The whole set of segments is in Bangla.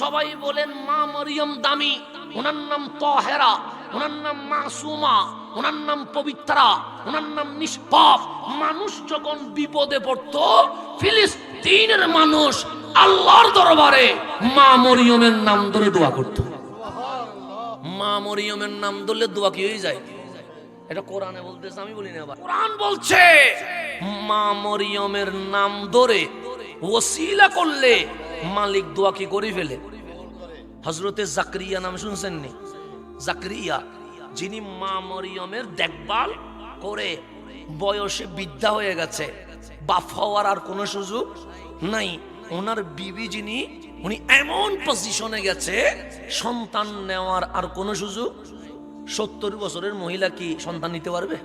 সবাই বলেন, মা মরিয়ম দামি, ওনার নাম তহেরা, ওনার নাম মাসুমা, ওনার নাম পবিত্রা, ওনার নাম নিষ্পাপ। মানুষ যখন বিপদে পড়তো, ফিলিস্তিনের মানুষ আল্লাহর দরবারে মা মরিয়মের নাম ধরে দোয়া করতো। মা মরিয়মের নাম ধরলে দোয়া কি হয়ে যায়? এটা কোরআনে বলতেছে, আমি বলি না কোরআন বলছে, মা মরিয়মের নাম ধরে ওসিলা করলে মালিক দোয়া কি করে ফেলে? হজরতে জাকরিয়া নাম শুনছেন নি? জাকরিয়া, যিনি মা মরিয়মের দেখভাল করে বয়সে বিদ্যা হয়ে গেছে, বাপ হওয়ার আর কোনো সুযোগ নাই। ওনার বিবি যিনি, উনি এমন পজিশনে গেছে, সন্তান নেওয়ার আর কোনো সুযোগ সত্তর বছরের মহিলা কি সন্তান নিতে পারবে?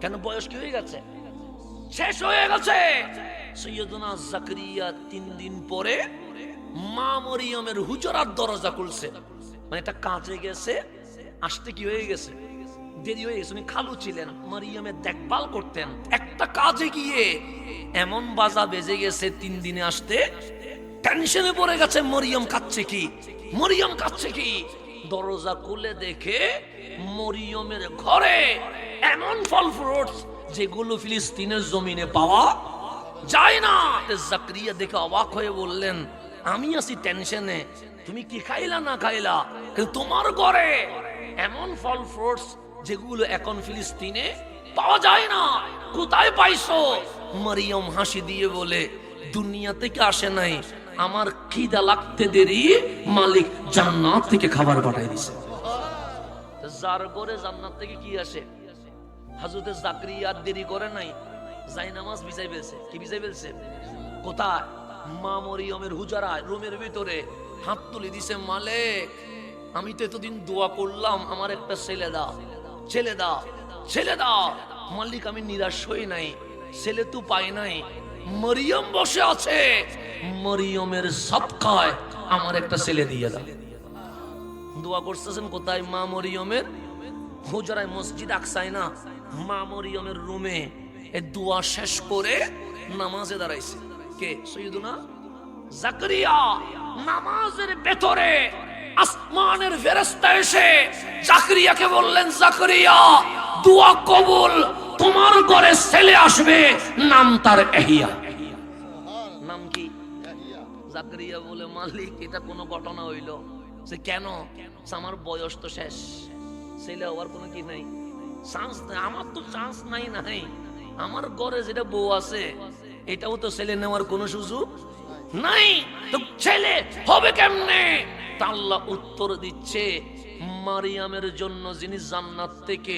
কেন বয়স কি হয়ে গেছে? শেষ হয়ে গেছে! সৈয়দনা জাকরিয়া তিন দিন পরে মা মরিয়মের হুজরার দরজা খুলছে। মানে গেছে, আসতে কি হয়ে গেছে? দেরি হয়ে গেছে, উনি খালু ছিলেন দেখভাল করতেন। একটা কাজে গিয়ে এমন বাজা বেজে গেছে তিন দিনে আসতে, টেনশনে পড়ে গেছে, মরিয়ম কাচ্ছে কি? মরিয়ম কাচ্ছে কি? দরজা খুলে দেখে মরিয়মের ঘরে এমন ফল ফ্রুটস যেগুলো ফিলিস্তিনের জমিনে পাওয়া যায় না। জাকরিয়া দেখে অবাক হয়ে বললেন, আমি আছি টেনশনে তুমি কি খাইলা না খাইলা? কিন্তু তোমার ঘরে এমন ফল ফ্রুটস যেগুলো এখন ফিলিস্তিনে পাওয়া যায় না। কোথায় পাইছো? মরিয়ম হাসি দিয়ে বলে, দুনিয়া থেকে আসে নাই। আমার খিদা লাগতে দেরি। মালিক জান্নাত থেকে খাবার পাঠাই দিছে। যার করে জান্নাত থেকে কি আসে? হাজরতে জাকরিয়া দেরি করে নাই। যাই নামাজ বিজাই ফেলছে। কি বিজাই ফেলছে? কোথায়? মা মরিয়মের হুজারায়, রুমের ভিতরে। হাত তুলে দিছে, মালিক, আমি তো এতদিন দোয়া করলাম, আমার একটা ছেলে দাও ছেলে দাও ছেলে দাও। মালিক, আমি নিরাশ হই নাই, ছেলে তো পাই নাই। মরিয়ম বসে আছে, মরিয়মের সৎকায় আমার একটা ছেলে দিয়ে দাও। দোয়া করতেছেন কোথায়? মা মরিয়মের হুজরায়, মসজিদ আকসায় না? মা মরিয়মের রুমে। দোয়া শেষ করে নামাজে দাঁড়াইছে। কে? সৈয়দুনা জাকরিয়া। নামাজের ভেতরে আসমানের ফেরেশতা এসে জাকরিয়াকে বললেন, জাকরিয়া, দোয়া কবুল, তোমার ঘরে ছেলে আসবে, নাম তার এহিয়া। নাম কি? জাকরিয়া বলে, মালিক, এটা কোনো ঘটনা হইল। সে, কেন? আমার বয়স তো শেষ। ছেলে হওয়ার কোনো কি নাই? চান্স নাই, আমার তো চান্স নাই নাই। আমার ঘরে যেটা বউ আছে, এটাও তো ছেলে নেওয়ার কোনো সুযোগ নাই। তো ছেলে হবে কেমনে? তা আল্লাহ উত্তর দিচ্ছে, মারিয়ামের জন্য যিনি জান্নাত থেকে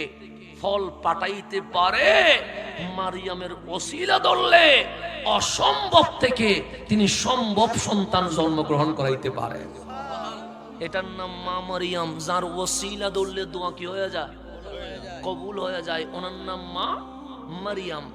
ফল পাঠাইতে পারে, মারিয়ামের ওসিলা ধরলে অসম্ভব থেকে তিনি সম্ভব সন্তান জন্মগ্রহণ করাইতে পারে। এটার নাম মা মারিয়াম, যার ওসিলা ধরলে দোয়া কি হয়ে যায়? কবুল হয়ে যায়। ওনার নাম মা মারিয়াম